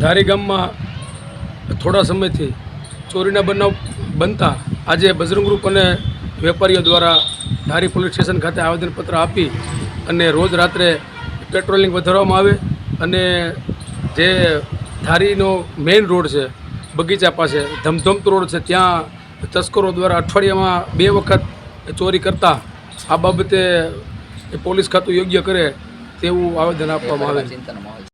ધારી ગામમાં થોડા સમયથી ચોરીના બનાવ બનતા આજે બજરંગ ગ્રુપ અને વેપારીઓ દ્વારા ધારી પોલીસ સ્ટેશન ખાતે આવેદનપત્ર આપી અને રોજ રાત્રે પેટ્રોલિંગ વધારવામાં આવે અને જે ધારીનો મેઇન રોડ છે, બગીચા પાસે, ધમધમતો રોડ છે, ત્યાં તસ્કરો દ્વારા અઠવાડિયામાં બે વખત ચોરી કરતા આ બાબતે પોલીસ ખાતું યોગ્ય કરે તેવું આવેદન આપવામાં આવે.